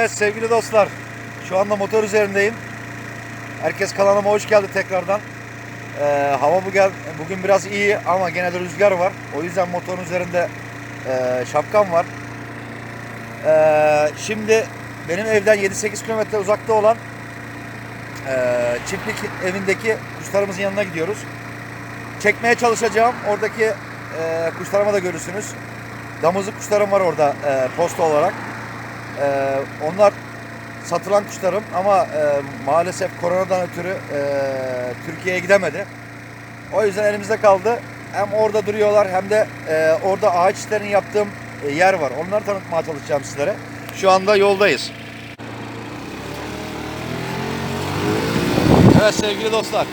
Evet sevgili dostlar. Şu anda motor üzerindeyim. Herkes kanalıma hoş geldi tekrardan. Ee, hava bugün, bugün biraz iyi ama gene de rüzgar var. O yüzden motorun üzerinde e, şapkam var. Ee, şimdi benim evden 7-8 kilometre uzakta olan e, çiftlik evindeki kuşlarımızın yanına gidiyoruz. Çekmeye çalışacağım. Oradaki e, kuşlarıma da görürsünüz. Damızlık kuşlarım var orada e, posta olarak. E, onlar satılan kuşlarım ama e, maalesef koronadan ötürü e, Türkiye'ye gidemedi. O yüzden elimizde kaldı. Hem orada duruyorlar hem de e, orada ağaç işlerini yaptığım e, yer var. Onları tanıtmaya çalışacağım sizlere. Şu anda yoldayız. Evet sevgili dostlar.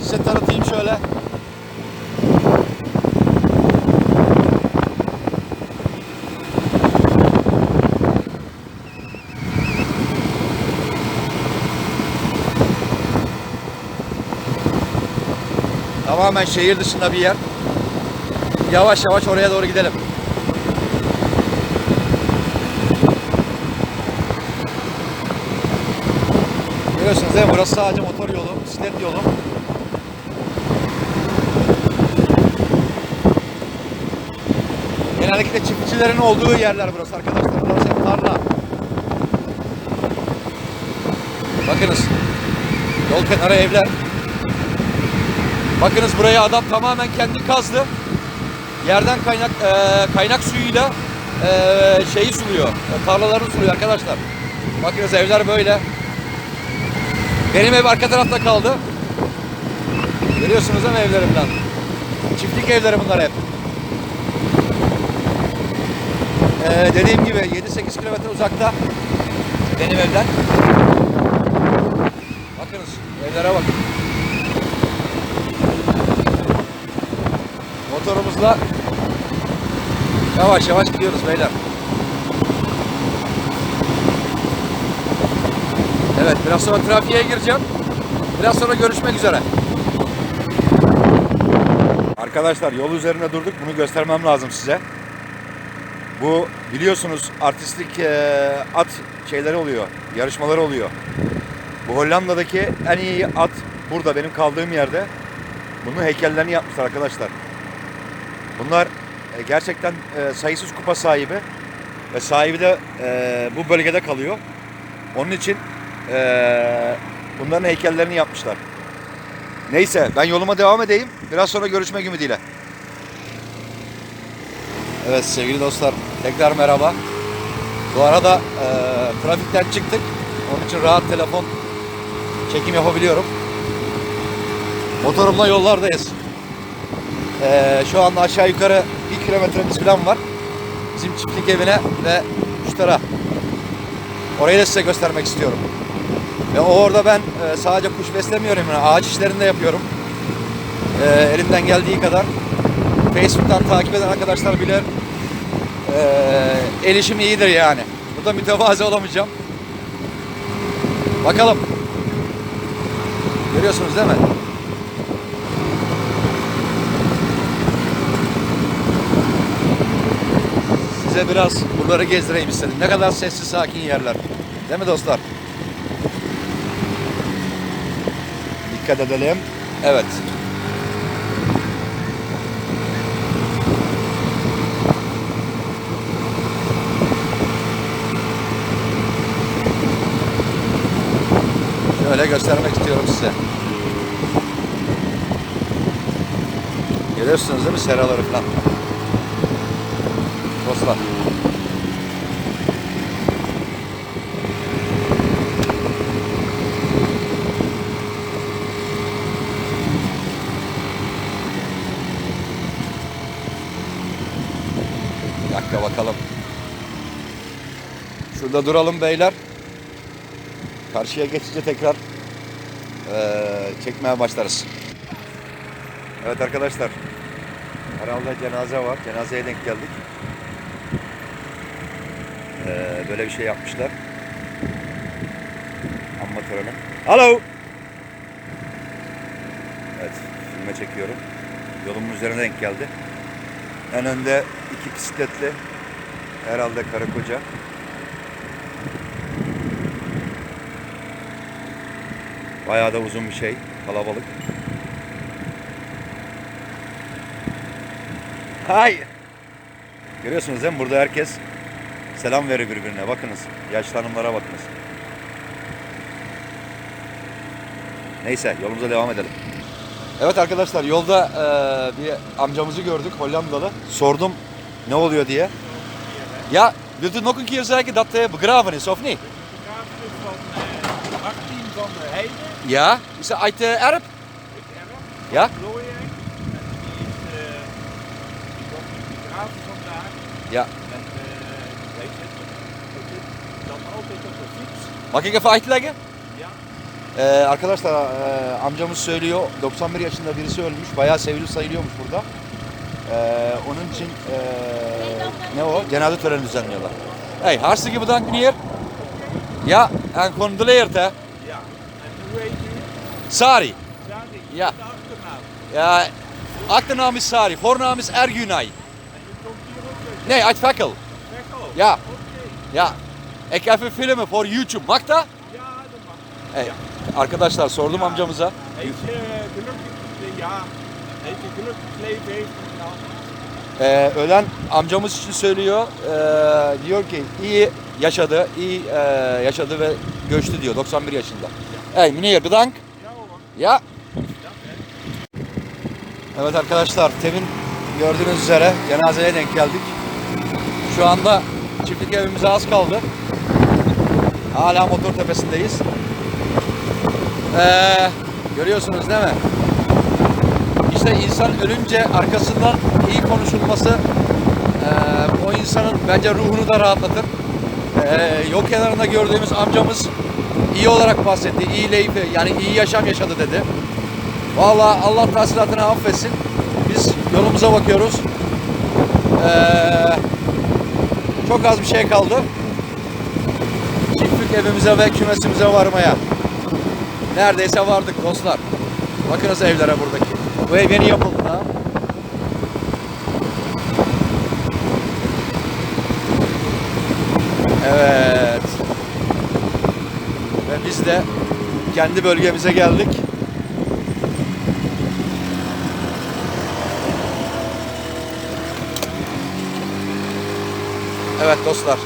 Size tanıtayım şöyle. Tamamen şehir dışında bir yer. Yavaş yavaş oraya doğru gidelim. Görüyorsunuz değil mi? Burası sadece motor yolu, bisiklet yolu. Genellikle çiftçilerin olduğu yerler burası arkadaşlar. Burası hep tarla. Bakınız. Yol kenarı evler. Bakınız buraya adam tamamen kendi kazdı. Yerden kaynak e, kaynak suyuyla e, şeyi suluyor. e, Tarlalarını suluyor arkadaşlar. Bakınız evler böyle. Benim ev arka tarafta kaldı. Görüyorsunuz değil mi evlerimden? Çiftlik evleri bunlar hep. Ee, dediğim gibi 7-8 kilometre uzakta benim evden. Bakınız evlere bakın. Motorumuzla yavaş yavaş gidiyoruz beyler. Evet biraz sonra trafiğe gireceğim. Biraz sonra görüşmek üzere. Arkadaşlar yol üzerinde durduk. Bunu göstermem lazım size. Bu biliyorsunuz artistik eee, at şeyleri oluyor. Yarışmaları oluyor. Bu Hollanda'daki en iyi at burada benim kaldığım yerde. Bunun heykellerini yapmışlar arkadaşlar. Bunlar e, gerçekten e, sayısız kupa sahibi ve sahibi de e, bu bölgede kalıyor. Onun için bunların heykellerini yapmışlar. Neyse ben yoluma devam edeyim. Biraz sonra görüşmek ümidiyle. Evet sevgili dostlar tekrar merhaba. Bu arada e, trafikten çıktık. Onun için rahat telefon çekim yapabiliyorum. Motorumla yollardayız. Ee, şu anda aşağı yukarı bir kilometremiz falan var. Bizim çiftlik evine ve kuşlara. Orayı da size göstermek istiyorum. Ve orada ben e, sadece kuş beslemiyorum. Yani ağaç işlerini de yapıyorum. E, elimden geldiği kadar. Facebook'tan takip eden arkadaşlar bilir. E, el işim iyidir yani. Burada mütevazi olamayacağım. Bakalım. Görüyorsunuz değil mi? Size biraz buraları gezdireyim istedim. Ne kadar sessiz sakin yerler. Değil mi dostlar? Dikkat edelim. Evet. Şöyle göstermek istiyorum size. Görüyorsunuz değil mi seraları falan? Dostlar. Bir dakika bakalım. Şurada duralım beyler. Karşıya geçince tekrar eee, çekmeye başlarız. Evet arkadaşlar. Herhalde cenaze var. Cenazeye denk geldik. Ee, böyle bir şey yapmışlar. Anma töreni. Alo. Evet, filme çekiyorum. Yolumun üzerine denk geldi. En önde iki bisikletli, Herhalde karı koca. Bayağı da uzun bir şey. Kalabalık. Hay! Görüyorsunuz değil mi? Burada herkes selam verir birbirine. Bakınız. Yaşlı hanımlara bakınız. Neyse yolumuza devam edelim. Evet arkadaşlar yolda eee, bir amcamızı gördük Hollandalı. Sordum ne oluyor diye. Ja, wilt u nog een keer zeggen dat hij begraven of niet? begrafenis van 18 van de Heide, Ja. Is hij uit de Erp? Ja. Vlooien. Even uitleggen? Ja. Ee, arkadaşlar e, amcamız söylüyor 91 yaşında birisi ölmüş. Bayağı sevilir sayılıyormuş burada. Ee, onun için e, ne o? Cenaze töreni düzenliyorlar. Hey, hartstikke bedankt meneer. Ja, en condoleert hè. Ja. En hoe heet u? Sari. Zadi. Ja. Achternaam. Ja, achternaam is Sari, voornaam is Ergunay. En u komt hier ook Nee, uit Vekkel. Veghel? Ja. Oké. Ja. Even filmen voor YouTube. Mag. Hey, arkadaşlar sordum amcamıza. Heeft hij nou. Ee, ölen amcamız için söylüyor. Ee, diyor ki iyi yaşadı, iyi e, yaşadı ve göçtü diyor 91 yaşında. Hey. Ja hoor. Ya. Evet arkadaşlar temin gördüğünüz üzere cenazeye denk geldik. Şu anda çiftlik evimize az kaldı. Hala motor tepesindeyiz. Ee, görüyorsunuz değil mi? İşte insan ölünce arkasından iyi konuşulması ee, o insanın bence ruhunu da rahatlatır. Ee, yol kenarında gördüğümüz amcamız iyi olarak bahsetti. İyi leyfi yani iyi yaşam yaşadı dedi. Vallahi Allah tahsilatını affetsin. Biz yolumuza bakıyoruz. Ee, çok az bir şey kaldı. Çiftlik evimize ve kümesimize varmaya. Neredeyse vardık dostlar. Bakınız evlere buradaki. Bu ev yeni yapıldı daha. Evet. Ve biz de kendi bölgemize geldik. Evet dostlar.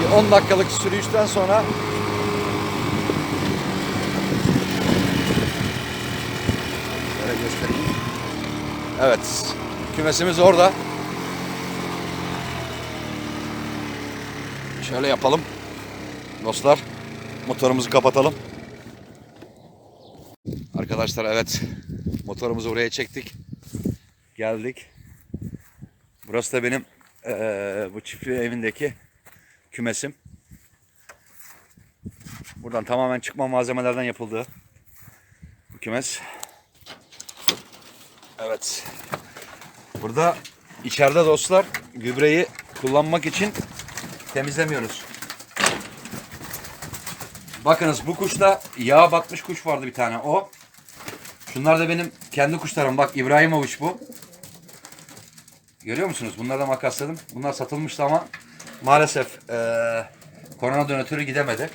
Bir 10 dakikalık sürüşten sonra göstereyim. Evet. Kümesimiz orada. Şöyle yapalım. Dostlar motorumuzu kapatalım. Arkadaşlar evet motorumuzu oraya çektik. Geldik. Burası da benim eee, bu çiftliği evindeki kümesim. Buradan tamamen çıkma malzemelerden yapıldı. Bu kümes. Evet. Burada içeride dostlar gübreyi kullanmak için temizlemiyoruz. Bakınız bu kuşta yağ batmış kuş vardı bir tane o. Şunlar da benim kendi kuşlarım. Bak İbrahimovic bu. Görüyor musunuz? Bunları da makasladım. Bunlar satılmıştı ama maalesef eee korona donatörü gidemedi.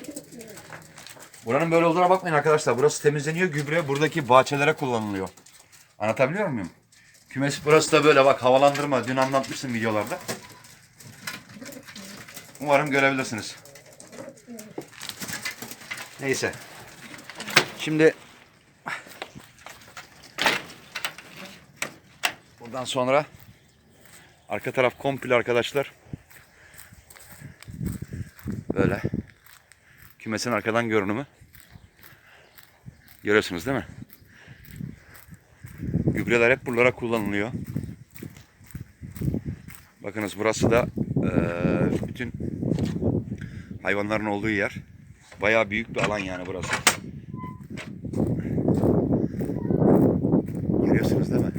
Buranın böyle olduğuna bakmayın arkadaşlar. Burası temizleniyor. Gübre buradaki bahçelere kullanılıyor. Anlatabiliyor muyum? Kümes burası da böyle bak havalandırma. Dün anlatmıştım videolarda. Umarım görebilirsiniz. Neyse. Şimdi buradan sonra arka taraf komple arkadaşlar. Böyle. Kümesin arkadan görünümü. Görüyorsunuz değil mi? Gübreler hep buralara kullanılıyor. Bakınız burası da eee, bütün hayvanların olduğu yer. Bayağı büyük bir alan yani burası. Görüyorsunuz değil mi?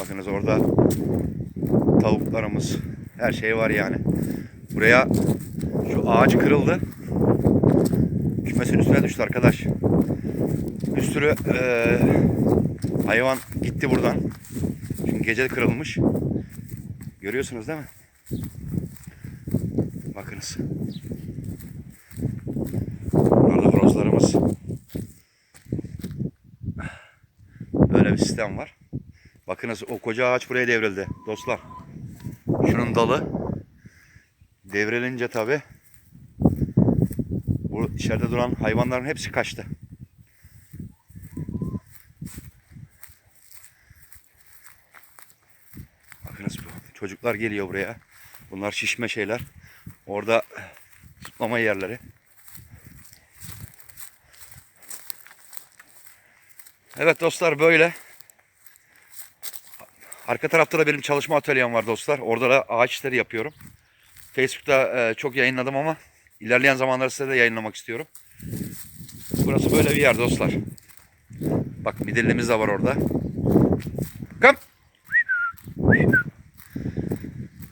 Bakınız orada tavuklarımız, her şey var yani. Buraya şu ağaç kırıldı. Kümesin üstüne düştü arkadaş. Bir sürü eee, hayvan gitti buradan. Çünkü gece kırılmış. Görüyorsunuz değil mi? Bakınız. Burada horozlarımız. Böyle bir sistem var. Bakınız o koca ağaç buraya devrildi dostlar. Şunun dalı devrilince tabi bu içeride duran hayvanların hepsi kaçtı. Bakınız bu çocuklar geliyor buraya. Bunlar şişme şeyler. Orada zıplama yerleri. Evet dostlar böyle. Arka tarafta da benim çalışma atölyem var dostlar. Orada da ağaç işleri yapıyorum. Facebook'ta e, çok yayınladım ama ilerleyen zamanlarda size de yayınlamak istiyorum. Burası böyle bir yer dostlar. Bak midillimiz de var orada. Kam.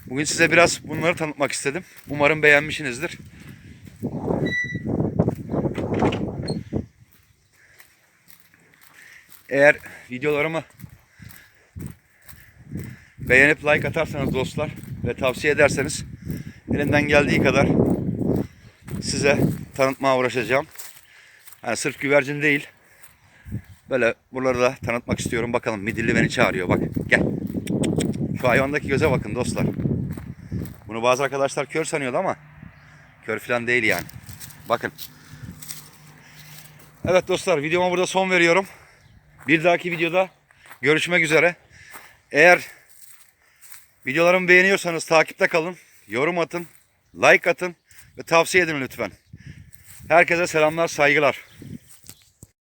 Bugün size biraz bunları tanıtmak istedim. Umarım beğenmişsinizdir. Eğer videolarımı beğenip like atarsanız dostlar ve tavsiye ederseniz elimden geldiği kadar size tanıtmaya uğraşacağım. Yani sırf güvercin değil. Böyle buraları da tanıtmak istiyorum. Bakalım midilli beni çağırıyor. Bak gel. Şu hayvandaki göze bakın dostlar. Bunu bazı arkadaşlar kör sanıyordu ama kör falan değil yani. Bakın. Evet dostlar videoma burada son veriyorum. Bir dahaki videoda görüşmek üzere. Eğer videolarımı beğeniyorsanız takipte kalın. Yorum atın. Like atın. Ve tavsiye edin lütfen. Herkese selamlar, saygılar.